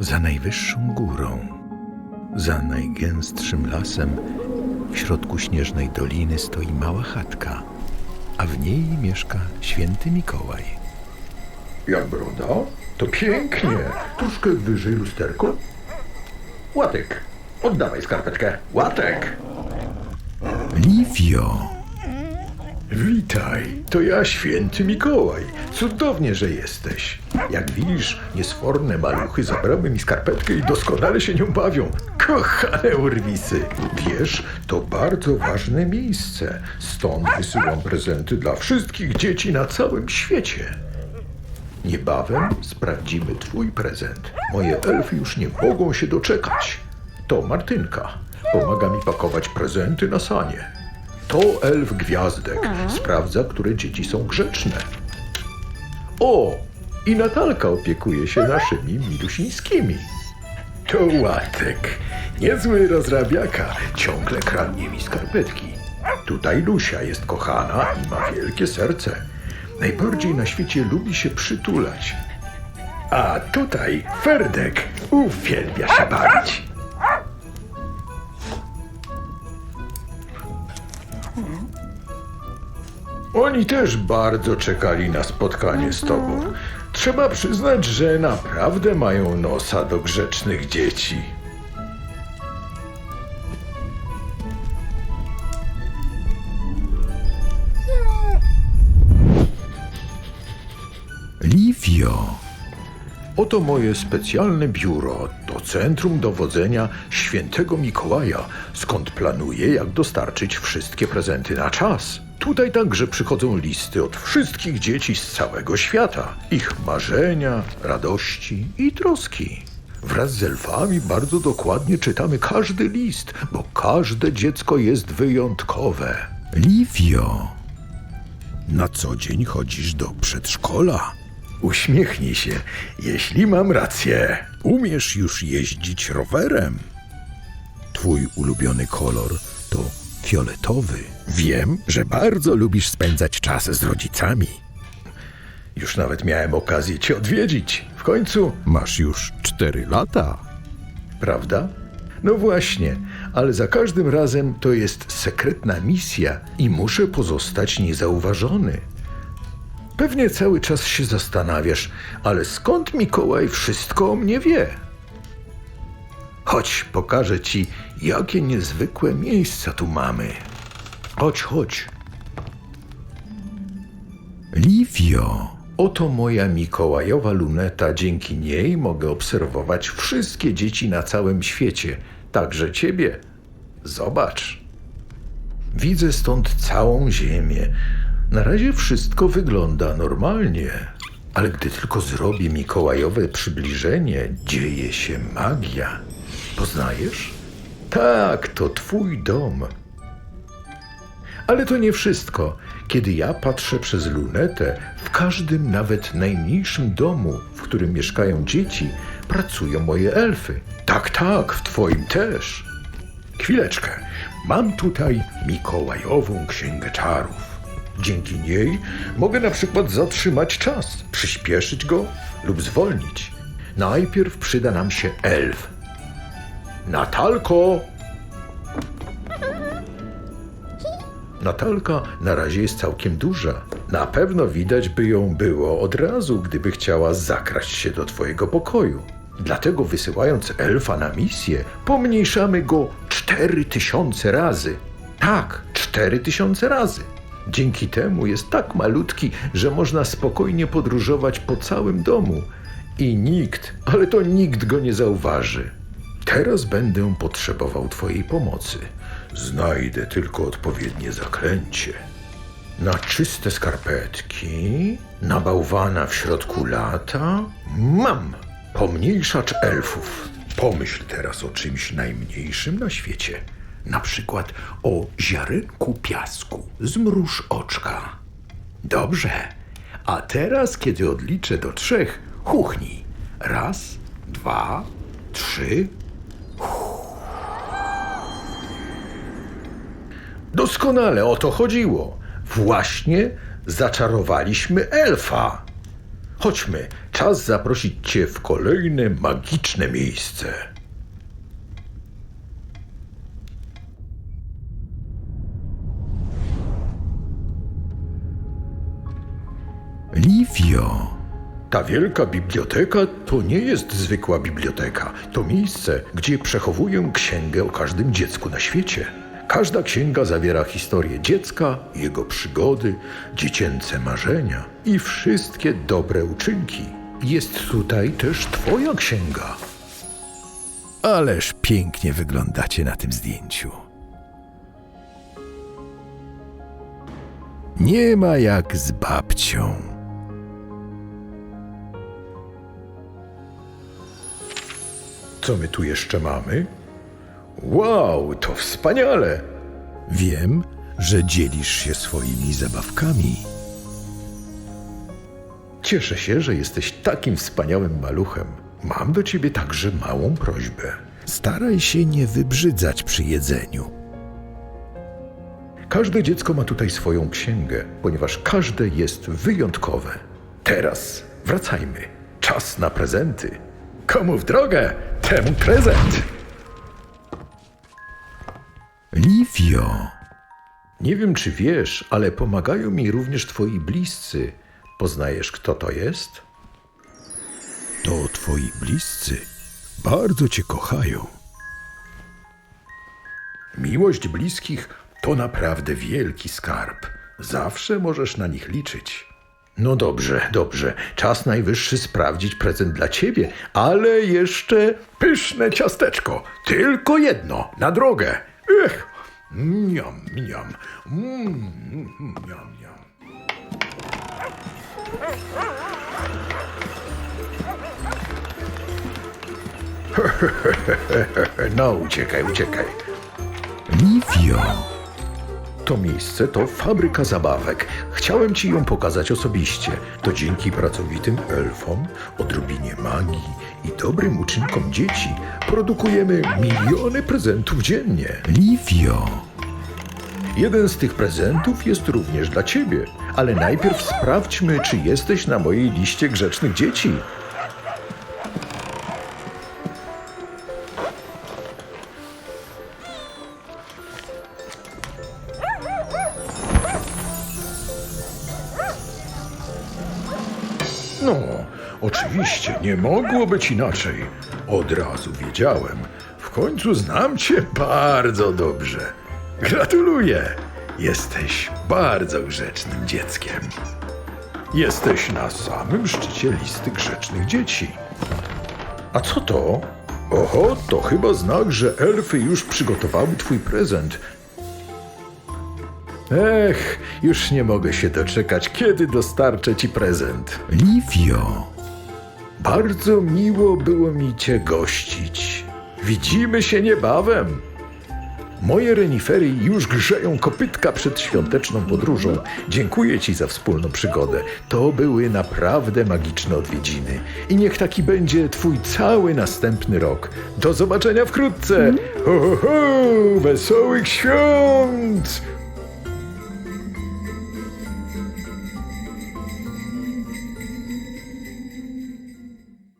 Za najwyższą górą, za najgęstszym lasem, w środku śnieżnej doliny stoi mała chatka, a w niej mieszka święty Mikołaj. Jak broda? To pięknie. Troszkę wyżej lusterko. Łatek, oddawaj skarpetkę. Łatek! Liwio! Witaj, to ja święty Mikołaj. Cudownie, że jesteś. Jak widzisz, niesforne maluchy zabrały mi skarpetkę i doskonale się nią bawią. Kochane urwisy. Wiesz, to bardzo ważne miejsce. Stąd wysyłam prezenty dla wszystkich dzieci na całym świecie. Niebawem sprawdzimy twój prezent. Moje elfy już nie mogą się doczekać. To Martynka. Pomaga mi pakować prezenty na sanie. To elf gwiazdek. Sprawdza, które dzieci są grzeczne. O! I Natalka opiekuje się naszymi milusińskimi. To łatek. Niezły rozrabiaka. Ciągle kradnie mi skarpetki. Tutaj Lusia jest kochana i ma wielkie serce. Najbardziej na świecie lubi się przytulać. A tutaj Ferdek uwielbia się bawić. Oni też bardzo czekali na spotkanie z tobą. Trzeba przyznać, że naprawdę mają nosa do grzecznych dzieci. Liwio! Oto moje specjalne biuro. To centrum dowodzenia świętego Mikołaja, skąd planuję, jak dostarczyć wszystkie prezenty na czas. Tutaj także przychodzą listy od wszystkich dzieci z całego świata. Ich marzenia, radości i troski. Wraz z elfami bardzo dokładnie czytamy każdy list, bo każde dziecko jest wyjątkowe. Liwio! Na co dzień chodzisz do przedszkola. Uśmiechnij się, jeśli mam rację. Umiesz już jeździć rowerem. Twój ulubiony kolor to fioletowy. Wiem, że bardzo lubisz spędzać czas z rodzicami. Już nawet miałem okazję cię odwiedzić. W końcu Masz już cztery lata. Prawda? No właśnie, ale za każdym razem to jest sekretna misja i muszę pozostać niezauważony. Pewnie cały czas się zastanawiasz, ale skąd Mikołaj wszystko o mnie wie? Chodź, pokażę ci, jakie niezwykłe miejsca tu mamy. Chodź, chodź. Liwio! Oto moja Mikołajowa luneta. Dzięki niej mogę obserwować wszystkie dzieci na całym świecie, także ciebie. Zobacz. Widzę stąd całą Ziemię. Na razie wszystko wygląda normalnie, ale gdy tylko zrobię Mikołajowe przybliżenie, dzieje się magia. Poznajesz? Tak, to twój dom. Ale to nie wszystko. Kiedy ja patrzę przez lunetę, w każdym, nawet najmniejszym domu, w którym mieszkają dzieci, pracują moje elfy. Tak, tak, w twoim też. Chwileczkę. Mam tutaj Mikołajową Księgę Czarów. Dzięki niej mogę na przykład zatrzymać czas, przyspieszyć go lub zwolnić. Najpierw przyda nam się elf. Natalko! Natalka na razie jest całkiem duża. Na pewno widać by ją było od razu, gdyby chciała zakraść się do twojego pokoju. Dlatego wysyłając elfa na misję, pomniejszamy go cztery tysiące razy. Tak, cztery tysiące razy. Dzięki temu jest tak malutki, że można spokojnie podróżować po całym domu. I nikt, ale to nikt go nie zauważy. Teraz będę potrzebował Twojej pomocy. Znajdę tylko odpowiednie zaklęcie. Na czyste skarpetki, na bałwana w środku lata. Mam! Pomniejszacz elfów. Pomyśl teraz o czymś najmniejszym na świecie. Na przykład o ziarenku piasku. Zmruż oczka. Dobrze. A teraz, kiedy odliczę do trzech, chuchnij. Raz, dwa, trzy. Doskonale o to chodziło. Właśnie zaczarowaliśmy elfa. Chodźmy, czas zaprosić cię w kolejne magiczne miejsce. Livio, Ta wielka biblioteka to nie jest zwykła biblioteka. To miejsce, gdzie przechowuję księgę o każdym dziecku na świecie. Każda księga zawiera historię dziecka, jego przygody, dziecięce marzenia i wszystkie dobre uczynki. Jest tutaj też Twoja księga. ależ pięknie wyglądacie na tym zdjęciu. Nie ma jak z babcią. Co my tu jeszcze mamy? Wow, to wspaniale! Wiem, że dzielisz się swoimi zabawkami. Cieszę się, że jesteś takim wspaniałym maluchem. Mam do ciebie także małą prośbę. Staraj się nie wybrzydzać przy jedzeniu. Każde dziecko ma tutaj swoją księgę, ponieważ każde jest wyjątkowe. Teraz wracajmy. Czas na prezenty. Komu w drogę, temu prezent. Livio, Nie wiem, czy wiesz, ale pomagają mi również twoi bliscy. Poznajesz, kto to jest? to twoi bliscy bardzo cię kochają. Miłość bliskich to naprawdę wielki skarb. Zawsze możesz na nich liczyć. No dobrze, dobrze. Czas najwyższy sprawdzić prezent dla ciebie, ale jeszcze pyszne ciasteczko. Tylko jedno, na drogę. Ech, miam, miam. No, uciekaj, uciekaj. Livio, To miejsce to fabryka zabawek. Chciałem ci ją pokazać osobiście. To dzięki pracowitym elfom, odrobinie magii i dobrym uczynkom dzieci produkujemy miliony prezentów dziennie. Livio, Jeden z tych prezentów jest również dla ciebie, ale najpierw sprawdźmy, czy jesteś na mojej liście grzecznych dzieci. No, oczywiście, nie mogło być inaczej. Od razu wiedziałem. W końcu znam cię bardzo dobrze. Gratuluję. Jesteś bardzo grzecznym dzieckiem. Jesteś na samym szczycie listy grzecznych dzieci. A co to? Oho, to chyba znak, że elfy już przygotowały twój prezent. Ech, już nie mogę się doczekać, kiedy dostarczę ci prezent. Livio, Bardzo miło było mi Cię gościć. Widzimy się niebawem. Moje renifery już grzeją kopytka przed świąteczną podróżą. Dziękuję Ci za wspólną przygodę. To były naprawdę magiczne odwiedziny. I niech taki będzie Twój cały następny rok. Do zobaczenia wkrótce. Ho, ho, ho! Wesołych świąt!